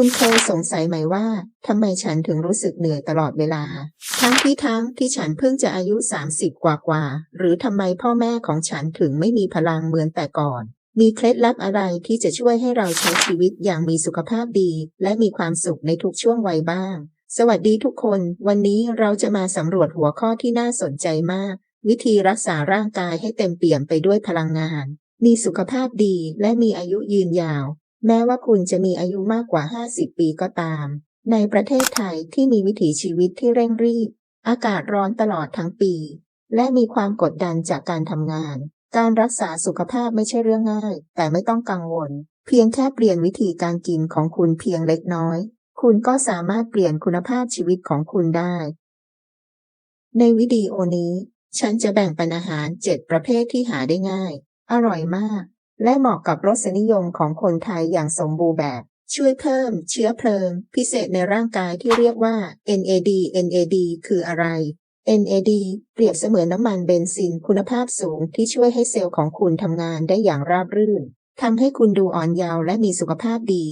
คุณเคยสงสัยไหมว่าทำไมฉันถึงรู้สึกเหนื่อยตลอดเวลา ทั้งที่ทั้งที่ฉันเพิ่งจะอายุ 30 กว่ากว่า หรือทำไมพ่อแม่ของฉันถึงไม่มีพลังเหมือนแต่ก่อน มีเคล็ดลับอะไรที่จะช่วยให้เราใช้ชีวิตอย่างมีสุขภาพดี และมีความสุขในทุกช่วงวัยบ้าง สวัสดีทุกคน วันนี้เราจะมาสำรวจหัวข้อที่น่าสนใจมาก วิธีรักษาร่างกายให้เต็มเปี่ยมไปด้วยพลังงาน มีสุขภาพดีและมีอายุยืนยาว แม้ว่าคุณจะมีอายุมากกว่า 50 ปีก็ตาม ในประเทศไทยที่มีวิถีชีวิตที่เร่งรีบ อากาศร้อนตลอดทั้งปี และมีความกดดันจากการทำงาน การรักษาสุขภาพไม่ใช่เรื่องง่าย แต่ไม่ต้องกังวล เพียงแค่เปลี่ยนวิธีการกินของคุณเพียงเล็กน้อย คุณก็สามารถเปลี่ยนคุณภาพชีวิตของคุณได้ ในวิดีโอนี้ ฉันจะแบ่งปันอาหาร 7 ประเภทที่หาได้ง่าย อร่อยมาก และเหมาะกับรสนิยมของคนไทยอย่างสมบูรณ์แบบ ช่วยเพิ่มเชื้อเพลิง พิเศษในร่างกายที่เรียกว่า NAD NAD คืออะไร NAD เปรียบเสมือนน้ำมันเบนซินคุณภาพสูงที่ช่วยให้เซลล์ของคุณทำงานได้อย่างราบรื่นทำให้คุณดูอ่อนเยาว์และมีสุขภาพดี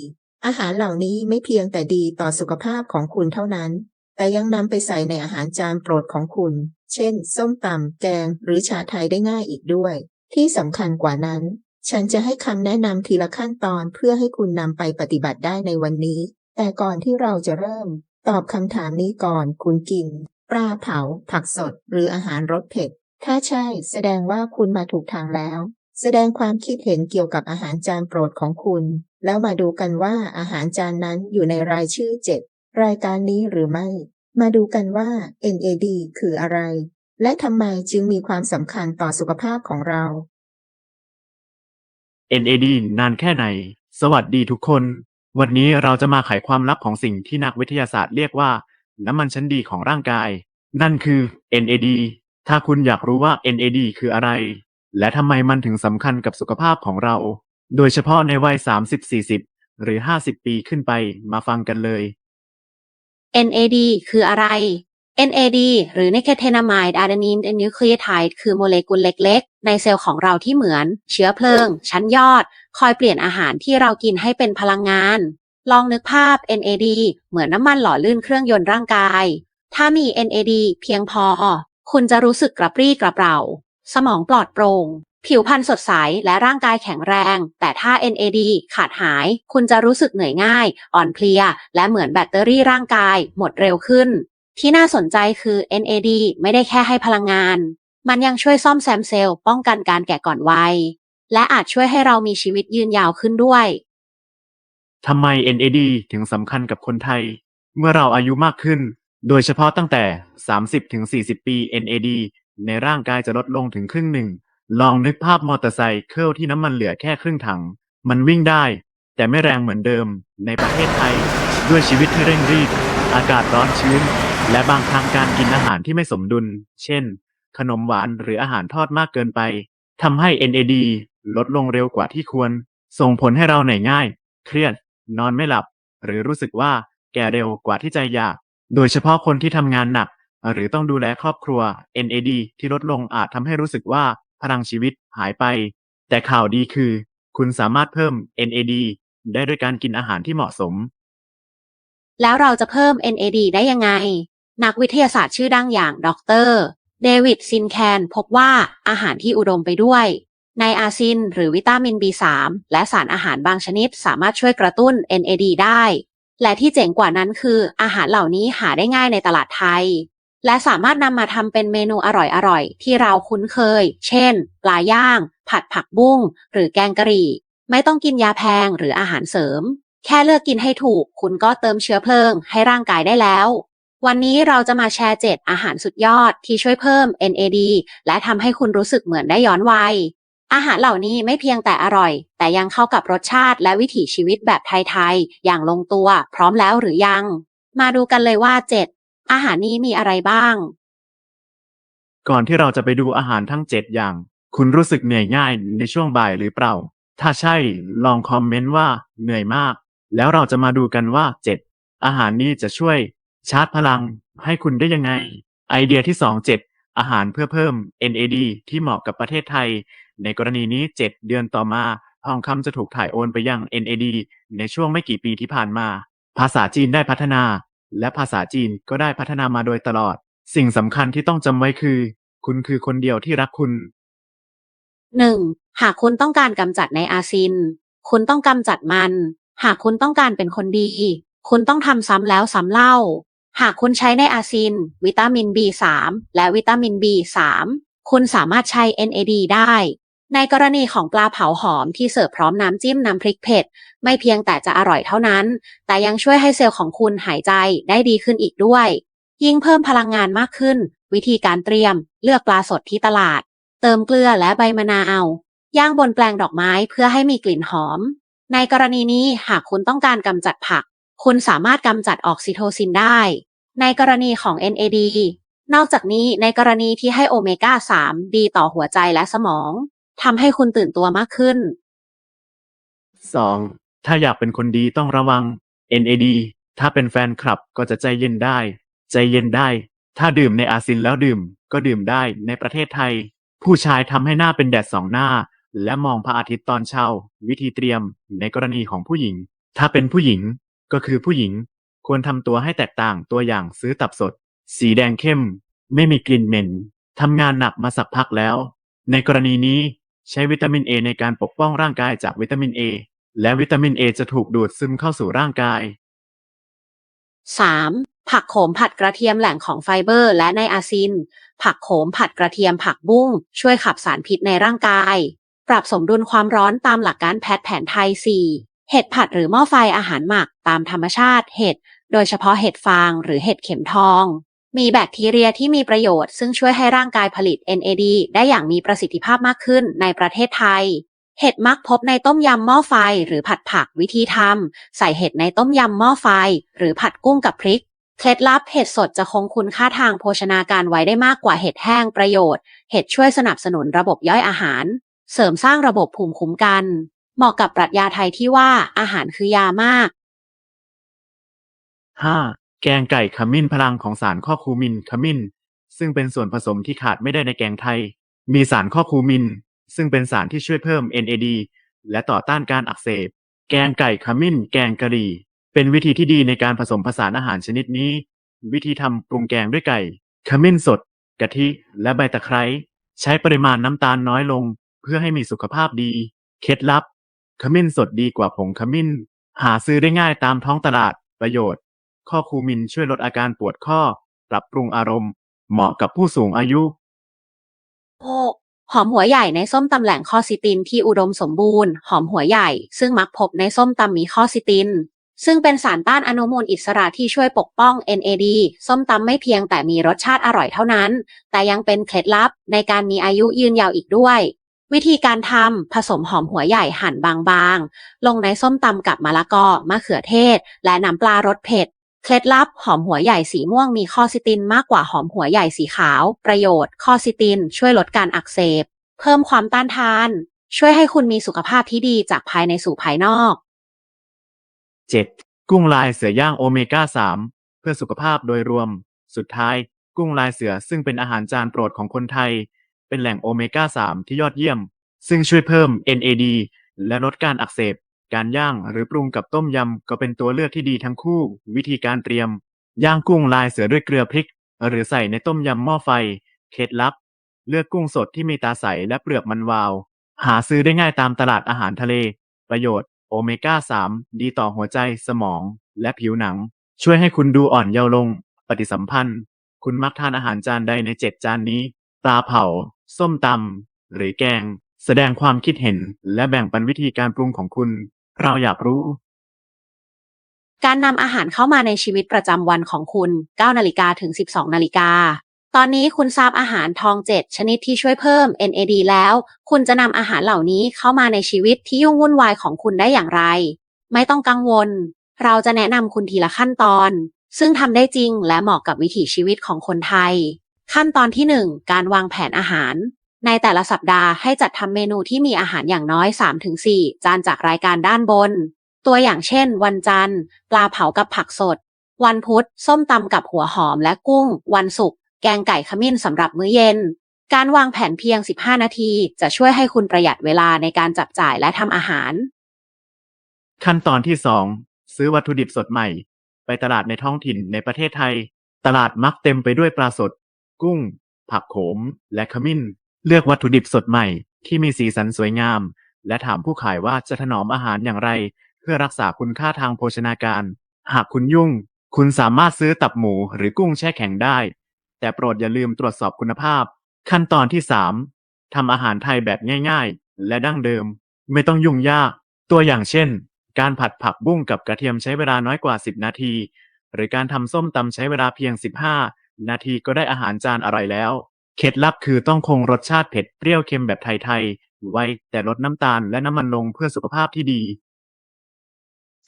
อาหารเหล่านี้ไม่เพียงแต่ดีต่อสุขภาพของคุณเท่านั้น แต่ยังนำไปใส่ในอาหารจานโปรดของคุณ เช่น ส้มตำแกง หรือชาไทยได้ง่ายอีกด้วย ที่สำคัญกว่านั้น ฉันจะให้คำแนะนำทีละขั้นตอนเพื่อให้คุณนำไปปฏิบัติได้ในวันนี้ แต่ก่อนที่เราจะเริ่ม ตอบคำถามนี้ก่อน คุณกิน ปลาเผา ผักสด หรืออาหารรสเผ็ด ถ้าใช่ แสดงว่าคุณมาถูกทางแล้ว แสดงความคิดเห็นเกี่ยวกับอาหารจานโปรดของคุณ แล้วมาดูกันว่าอาหารจานนั้นอยู่ในรายชื่อ7รายการนี้หรือไม่ มาดูกันว่า NAD คืออะไร และทำไมจึงมีความสำคัญต่อสุขภาพของเรา NAD นานแค่ไหน สวัสดีทุกคน วันนี้เราจะมาไขความลับของสิ่งที่นักวิทยาศาสตร์เรียกว่า น้ำมันชั้นดีของร่างกาย นั่นคือ NAD ถ้าคุณอยากรู้ว่า NAD คืออะไร และทำไมมันถึงสำคัญกับสุขภาพของเรา โดยเฉพาะในวัย 30-40 หรือ 50 ปีขึ้นไปมาฟังกันเลย NAD คืออะไร NAD หรือ Nicotinamide Adenine Nucleotide คือโมเลกุลเล็กๆ ในเซลล์ของเราที่เหมือน เชื้อเพลิง ชั้นยอด คอยเปลี่ยนอาหารที่เรากินให้เป็นพลังงาน ลองนึกภาพ NAD เหมือนน้ำมันหล่อลื่นเครื่องยนต์ร่างกาย ถ้ามี NAD เพียงพอ คุณจะรู้สึกกระปรี้กระเปร่า สมองปลอดโปร่ง ผิวพรรณสดใสและร่างกายแข็งแรง แต่ถ้า NAD ขาดหาย คุณจะรู้สึกเหนื่อยง่าย อ่อนเพลีย และเหมือนแบตเตอรี่ร่างกาย หมดเร็วขึ้น ที่น่าสนใจคือ NAD ไม่ได้แค่ให้พลังงาน มันยังช่วยซ่อมแซมเซลล์ป้องกันการแก่ก่อนวัย และอาจช่วยให้เรามีชีวิตยืนยาวขึ้นด้วยทำไม NAD ถึงสำคัญกับคนไทย เมื่อเราอายุมากขึ้น โดยเฉพาะตั้งแต่ 30-40 ปี NAD ในร่างกายจะลดลงถึงครึ่งหนึ่ง ลองนึกภาพมอเตอร์ไซค์เคลที่น้ำมันเหลือแค่ครึ่งถัง มันวิ่งได้ แต่ไม่แรงเหมือนเดิม ในประเทศไทย ด้วยชีวิตที่เร่งรีบ อากาศร้อนชื้น และบางครั้งการกินอาหารที่ไม่สมดุล เช่น ขนมหวานหรืออาหารทอดมากเกินไปทำให้ NAD ลดลงเร็วกว่าที่ควร ส่งผลให้เราเหนื่อยง่าย เครียด นอนไม่หลับ หรือรู้สึกว่าแก่เร็วกว่าที่ใจอยาก โดยเฉพาะคนที่ทำงานหนัก หรือต้องดูแลครอบครัว NAD ที่ลดลงอาจทำให้รู้สึกว่าพลังชีวิตหายไป แต่ข่าวดีคือ คุณสามารถเพิ่ม NAD ได้ด้วยการกินอาหารที่เหมาะสม แล้วเราจะเพิ่ม NAD ได้ยังไง นักวิทยาศาสตร์ชื่อดังอย่างดรเดวิดซินแคนพบว่าอาหารที่อุดมไปด้วยในอาซิน หรือวิตามิน B3 และสารอาหารบางชนิดสามารถช่วยกระตุ้น NAD ได้ และที่เจ๋งกว่านั้นคืออาหารเหล่านี้หาได้ง่ายในตลาดไทย และสามารถนำมาทำเป็นเมนูอร่อยๆ ที่เราคุ้นเคย เช่น ปลาย่าง ผัดผักบุ้ง หรือแกงกะหรี่ ไม่ต้องกินยาแพงหรืออาหารเสริม แค่เลือกกินให้ถูก คุณก็เติมเชื้อเพลิงให้ร่างกายได้แล้ว วันนี้เราจะมาแชร์ 7 อาหารสุดยอดที่ช่วยเพิ่ม NAD และทำให้คุณรู้สึกเหมือนได้ย้อนวัย อาหารเหล่านี้ไม่เพียงแต่อร่อย แต่ยังเข้ากับรสชาติและวิถีชีวิตแบบไทยๆ อย่างลงตัว พร้อมแล้วหรือยัง มาดูกันเลยว่า 7 อาหารนี้มีอะไรบ้าง ก่อนที่เราจะไปดูอาหารทั้ง 7 อย่าง คุณรู้สึกเหนื่อยง่ายในช่วงบ่ายหรือเปล่า ถ้าใช่ ลองคอมเมนต์ว่าเหนื่อยมาก แล้วเราจะมาดูกันว่า 7 อาหารนี้จะช่วย ชาร์จพลังให้คุณได้ยังไง ไอเดียที่ 2 7 อาหารเพื่อเพิ่ม NAD ที่เหมาะกับประเทศไทย ในกรณีนี้ 7 เดือนต่อมาทองคำจะถูกถ่ายโอนไปยัง NAD ในช่วงไม่กี่ปีที่ผ่านมา ภาษาจีนได้พัฒนา และภาษาจีนก็ได้พัฒนามาโดยตลอด สิ่งสำคัญที่ต้องจำไว้คือ คุณคือคนเดียวที่รักคุณ 1. หากคุณต้องการกำจัดในอาซิน คุณต้องกำจัดมัน หากคุณต้องการเป็นคนดี คุณต้องทำซ้ำแล้วซ้ำเล่า หากคุณใช้ในอาซิน วิตามิน B3 และวิตามิน B3 คุณสามารถใช้ NAD ได้ ในกรณีของปลาเผาหอมที่เสิร์ฟพร้อมน้ำจิ้มน้ำพริกเผ็ด ไม่เพียงแต่จะอร่อยเท่านั้น แต่ยังช่วยให้เซลล์ของคุณหายใจได้ดีขึ้นอีกด้วย ยิ่งเพิ่มพลังงานมากขึ้น วิธีการเตรียม เลือกปลาสดที่ตลาด เติมเกลือและใบมะนาวย่างบนแปลงดอกไม้เพื่อให้มีกลิ่นหอม ในกรณีนี้หากคุณต้องการกำจัดผัก คุณสามารถกำจัดออกซิโทซินได้ ในกรณีของ NAD นอกจากนี้ในกรณีที่ให้โอเมก้า 3 ดีต่อหัวใจและสมองทำให้คุณตื่นตัวมากขึ้น 2. ถ้าอยากเป็นคนดีต้องระวัง NAD ถ้าเป็นแฟนคลับก็จะใจเย็นได้ ใจเย็นได้ ถ้าดื่มในอาซินแล้วดื่ม ก็ดื่มได้ในประเทศไทย ผู้ชายทำให้หน้าเป็นแดดสองหน้า และมองพระอาทิตย์ตอนเช้า วิธีเตรียม ในกรณีของผู้หญิง ถ้าเป็นผู้หญิง ก็คือผู้หญิงควรทำตัวให้แตกต่างตัวอย่างซื้อตับสด สีแดงเข้ม ไม่มีกลิ่นเหม็นทำงานหนักมาสักพักแล้ว ในกรณีนี้ใช้วิตามินเอในการปกป้องร่างกายจากวิตามินเอและวิตามินเอจะถูกดูดซึมเข้าสู่ร่างกาย 3. ผักโขมผัดกระเทียมแหล่งของไฟเบอร์ และไนอาซิน ผักโขมผัดกระเทียมผักบุ้ง ช่วยขับสารพิษในร่างกาย ปรับสมดุลความร้อนตามหลักการแพทย์แผนไทย 4. เห็ดผัดหรือหม้อไฟอาหารหมักตามธรรมชาติเห็ด โดยเฉพาะเห็ดฟางหรือเห็ดเข็มทอง มีแบคทีเรียที่มีประโยชน์ซึ่งช่วยให้ร่างกายผลิต NAD ได้อย่างมีประสิทธิภาพมากขึ้นในประเทศไทย เห็ดมักพบในต้มยำหม้อไฟหรือผัดผักวิธีทำใส่เห็ดในต้มยำหม้อไฟ หรือผัดกุ้งกับพริก เคล็ดลับเห็ดสดจะคงคุณค่าทางโภชนาการไว้ได้มากกว่าเห็ดแห้งประโยชน์ เห็ดช่วยสนับสนุนระบบย่อยอาหาร เสริมสร้างระบบภูมิคุ้มกัน เหมาะกับปรัชญาไทยที่ว่าอาหารคือยามาก 5. แกงไก่ขมิ้นพลังของสารข้อคูมินขมิ้น ซึ่งเป็นส่วนผสมที่ขาดไม่ได้ในแกงไทย มีสารข้อคูมิน ซึ่งเป็นสารที่ช่วยเพิ่ม NAD และต่อต้านการอักเสบ แกงไก่ขมิ้น แกงกะหรี่ เป็นวิธีที่ดีในการผสมผสานอาหารชนิดนี้ วิธีทำปรุงแกงด้วยไก่ ขมิ้นสด กะทิ และใบตะไคร้ ใช้ปริมาณน้ำตาลน้อยลง เพื่อให้มีสุขภาพดี เคล็ดลับ ขมิ้นสดดีกว่าผงขมิ้น หาซื้อได้ง่ายตามท้องตลาด ประโยชน์ ข้อคูมินช่วยลดอาการปวดข้อ ปรับปรุงอารมณ์ เหมาะกับผู้สูงอายุ 6. หอมหัวใหญ่ในส้มตำแหล่งข้อซิตินที่อุดมสมบูรณ์ หอมหัวใหญ่ ซึ่งมักพบในส้มตำมีข้อซิติน ซึ่งเป็นสารต้านอนุมูลอิสระที่ช่วยปกป้อง NAD ส้มตำไม่เพียงแต่มีรสชาติอร่อยเท่านั้น แต่ยังเป็นเคล็ดลับในการมีอายุยืนยาวอีกด้วย วิธีการทำผสมหอมหัวใหญ่หั่นบางๆ ลงในส้มตำกับมะละกอมะเขือเทศ และน้ำปลารสเผ็ด เคล็ดลับหอมหัวใหญ่สีม่วงมีข้อซิตินมากกว่าหอมหัวใหญ่สีขาว ประโยชน์ข้อซิติน ช่วยลดการอักเสบ เพิ่มความต้านทาน ช่วยให้คุณมีสุขภาพที่ดีจากภายในสู่ภายนอก 7. กุ้งลายเสือย่างโอเมก้า 3 เพื่อสุขภาพโดยรวม สุดท้าย กุ้งลายเสือซึ่งเป็นอาหารจานโปรดของคนไทย เป็นแหล่งโอเมก้า 3 ที่ยอดเยี่ยม ซึ่งช่วยเพิ่ม NAD และลดการอักเสบ การย่างหรือปรุงกับต้มยำก็เป็นตัวเลือกที่ดีทั้งคู่ วิธีการเตรียม ย่างกุ้งลายเสือด้วยเกลือพริก หรือใส่ในต้มยำหม้อไฟ เคล็ดลับ เลือกกุ้งสดที่มีตาใสและเปลือกมันวาว หาซื้อได้ง่ายตามตลาดอาหารทะเล ประโยชน์โอเมก้า 3 ดีต่อหัวใจ สมอง และผิวหนัง ช่วยให้คุณดูอ่อนเยาว์ลง ปฏิสัมพันธ์ คุณมักทานอาหารจานใดในเจ็ดจานนี้ ปลาเผา ส้มตำหรือแกง แสดงความคิดเห็น และแบ่งปันวิธีการปรุงของคุณ เราอยากรู้ การนำอาหารเข้ามาในชีวิตประจำวันของคุณ9นาฬิกาถึง 12นาฬิกาตอนนี้คุณทราบอาหารทอง7ชนิดที่ช่วยเพิ่ม NAD แล้ว คุณจะนำอาหารเหล่านี้เข้ามาในชีวิตที่ยุ่งวุ่นวายของคุณได้อย่างไร ไม่ต้องกังวล เราจะแนะนำคุณทีละขั้นตอน ซึ่งทำได้จริงและเหมาะกับวิถีชีวิตของคนไทย ขั้นตอนที่ 1 การวางแผนอาหาร ในแต่ละสัปดาห์ให้จัดทำเมนูที่มีอาหารอย่างน้อย 3-4 จานจากรายการด้านบน ตัวอย่างเช่น วันจันทร์ ปลาเผากับผักสด วันพุธ ส้มตำกับหัวหอมและกุ้ง วันศุกร์แกงไก่ขมิ้นสำหรับมื้อเย็น การวางแผนเพียง 15 นาที จะช่วยให้คุณประหยัดเวลาในการจับจ่ายและทำอาหาร ขั้นตอนที่ซื้อวัตถุดิบสดใหม่ ไปตลาดในท้องถิ่นในประเทศไทย ตลาดมักเต็มไปด้วยปลาสด กุ้ง ผักโขม และขมิ้น เลือกวัตถุดิบสดใหม่ ที่มีสีสันสวยงาม และถามผู้ขายว่าจะถนอมอาหารอย่างไร เพื่อรักษาคุณค่าทางโภชนาการ หากคุณยุ่ง คุณสามารถซื้อตับหมูหรือกุ้งแช่แข็งได้ แต่โปรดอย่าลืมตรวจสอบคุณภาพ ขั้นตอนที่ 3ทำอาหารไทยแบบง่ายๆ และดั้งเดิม ไม่ต้องยุ่งยาก ตัวอย่างเช่น การผัดผักบุ้งกับกระเทียมใช้เวลาน้อยกว่า 10 นาที หรือการทำส้มตำใช้เวลาเพียง 15 นาทีก็ได้อาหารจานอร่อยแล้ว เคล็ดลับคือต้องคงรสชาติเผ็ดเปรี้ยวเค็มแบบไทยๆ ไว้แต่ลดน้ำตาลและน้ำมันลงเพื่อสุขภาพที่ดี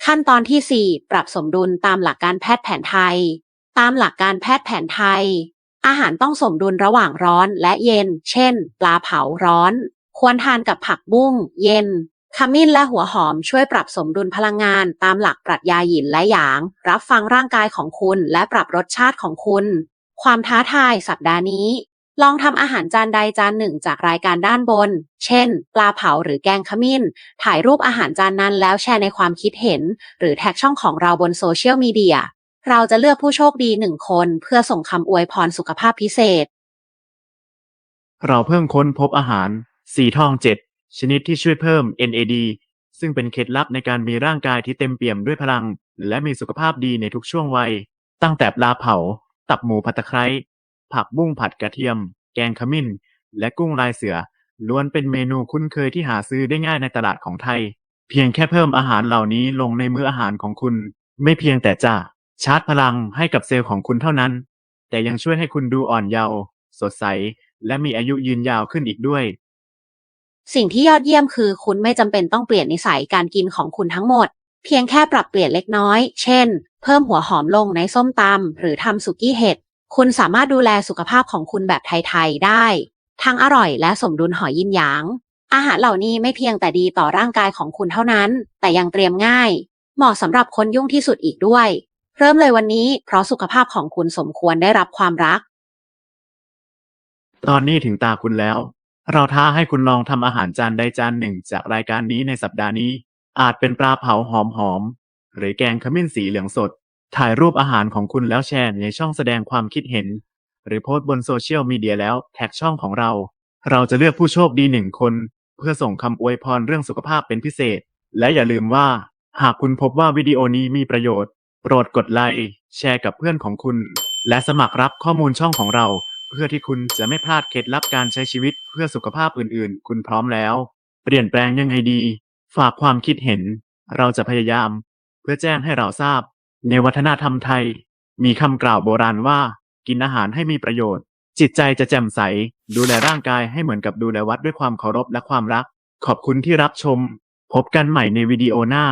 ขั้นตอนที่ 4 ปรับสมดุลตามหลักการแพทย์แผนไทย ตามหลักการแพทย์แผนไทย อาหารต้องสมดุลระหว่างร้อนและเย็น เช่น ปลาเผาร้อน ควรทานกับผักบุ้ง เย็น ขมิ้นและหัวหอมช่วยปรับสมดุลพลังงาน ตามหลักปรัชญาหยินและหยาง รับฟังร่างกายของคุณและปรับรสชาติของคุณ ความท้าทายสัปดาห์นี้ ลองทำอาหารจานใดจานหนึ่งจากรายการด้านบน เช่น ปลาเผาหรือแกงขมิ้น ถ่ายรูปอาหารจานนั้นแล้วแชร์ในความคิดเห็น หรือแท็กช่องของเราบนโซเชียลมีเดีย เราจะเลือกผู้โชคดีหนึ่งคน เพื่อส่งคำอวยพรสุขภาพพิเศษ เราเพิ่งค้นพบอาหาร สีทองเจ็ดชนิดที่ช่วยเพิ่ม NAD ซึ่งเป็นเคล็ดลับในการมีร่างกายที่เต็มเปี่ยมด้วยพลัง และมีสุขภาพดีในทุกช่วงวัย ตั้งแต่ปลาเผา ตับหมูผัดตะไคร้ ผักบุ้งผัดกระเทียม แกงขมิ้น และกุ้งลายเสือ ล้วนเป็นเมนูคุ้นเคยที่หาซื้อได้ง่ายในตลาดของไทย เพียงแค่เพิ่มอาหารเหล่านี้ลงในมื้ออาหารของคุณ ไม่เพียงแต่จะชาร์จพลังให้กับเซลล์ของคุณเท่านั้น แต่ยังช่วยให้คุณดูอ่อนเยาว์สดใส และมีอายุยืนยาวขึ้นอีกด้วย สิ่งที่ยอดเยี่ยมคือคุณไม่จำเป็นต้องเปลี่ยนนิสัยการกินของคุณทั้งหมด เพียงแค่ปรับเปลี่ยนเล็กน้อย เช่น เพิ่มหัวหอมลงในส้มตำหรือทำสุกี้เห็ด คุณสามารถดูแลสุขภาพของคุณแบบไทย ๆ ได้ ทั้งอร่อยและสมดุลหอยยินหยาง อาหารเหล่านี้ไม่เพียงแต่ดีต่อร่างกายของคุณเท่านั้น แต่ยังเตรียมง่าย เหมาะสำหรับคนยุ่งที่สุดอีกด้วย เริ่มเลยวันนี้ เพราะสุขภาพของคุณสมควรได้รับความรัก ตอนนี้ถึงตาคุณแล้ว เราท้าให้คุณลองทำอาหารจานใดจานหนึ่งจากรายการนี้ในสัปดาห์นี้ อาจเป็นปลาเผาหอมหอมๆหรือแกงขมิ้นสีเหลืองสด ถ่ายรูปอาหารของคุณแล้วแชร์ในช่องแสดงความคิดเห็น หรือโพสต์บนโซเชียลมีเดียแล้วแท็กช่องของเรา เราจะเลือกผู้โชคดีหนึ่งคน เพื่อส่งคำอวยพรเรื่องสุขภาพเป็นพิเศษ และอย่าลืมว่า หากคุณพบว่าวิดีโอนี้มีประโยชน์ โปรดกดไลค์แชร์กับเพื่อนของคุณ และสมัครรับข้อมูลช่องของเรา เพื่อที่คุณจะไม่พลาดเคล็ดลับการใช้ชีวิตเพื่อสุขภาพอื่นๆ คุณพร้อมแล้ว เปลี่ยนแปลงยังไงดี ฝากความคิดเห็น เราจะพยายาม เพื่อแจ้งให้เราทราบ ในวัฒนธรรมไทย มีคำกล่าวโบราณว่า กินอาหารให้มีประโยชน์ จิตใจจะแจ่มใส ดูแลร่างกายให้เหมือนกับดูแลวัดด้วยความเคารพและความรัก ขอบคุณที่รับชม พบกันใหม่ในวิดีโอหน้า